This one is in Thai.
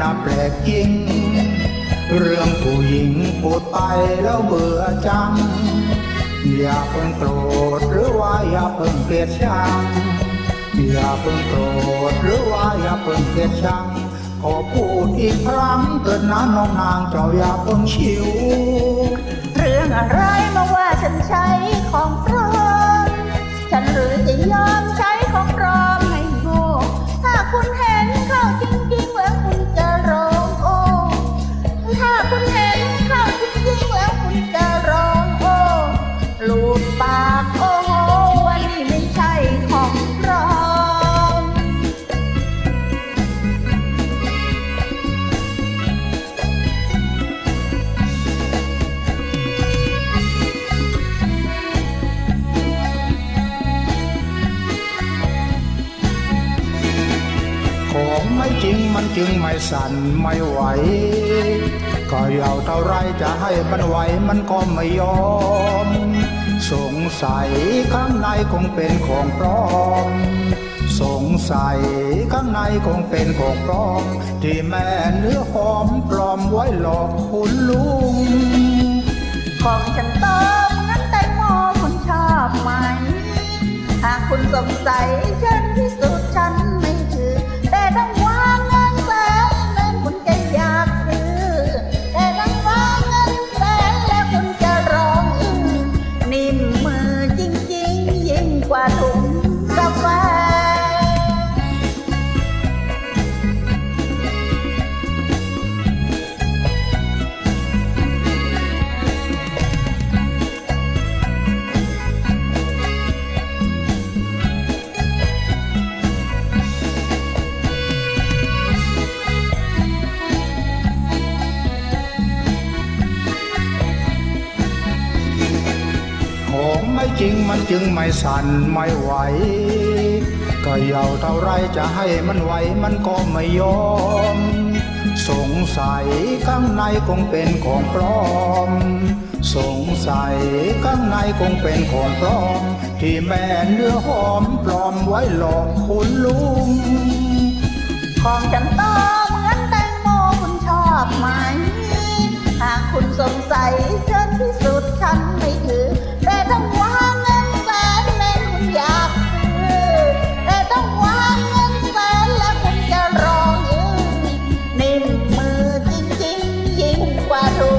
น่าแปลกจริง เรื่องผู้หญิงพูดไปแล้วเบื่อจัง อย่าเพิ่งโกรธหรือว่าอย่าเพิ่งเกลียดชัง อย่าเพิ่งโกรธหรือว่าอย่าเพิ่งเกลียดชัง ขอพูดอีกครั้งเกิดนะน้องนางเจ้าอย่าเพิ่งชิว เรื่องอะไร จริงมันจึงไม่สั่นไม่ไหว ก็ยาวเท่าไรจะให้มันไหวมันก็ไม่ยอม สงสัยข้างในคงเป็นของปลอม สงสัยข้างในคงเป็นของปลอม ที่แม่เนื้อหอมปลอมไว้หลอกคุณลุง ของฉันเต้มงั้นแตงโมคุณชอบไหม หากคุณสงสัย quatro. จริงมันจึงไม่สั่นไม่ไหว ก็ยาวเท่าไรจะให้มันไหวมันก็ไม่ยอม สงสัยข้างในคงเป็นของปลอม สงสัยข้างในคงเป็นของปลอม ที่แม่เนื้อหอมปลอมไว้หลอกคุณลุง ของจำต้อเหมือนแตงโมคุณชอบไหม หากคุณสงสัยจะ 啊成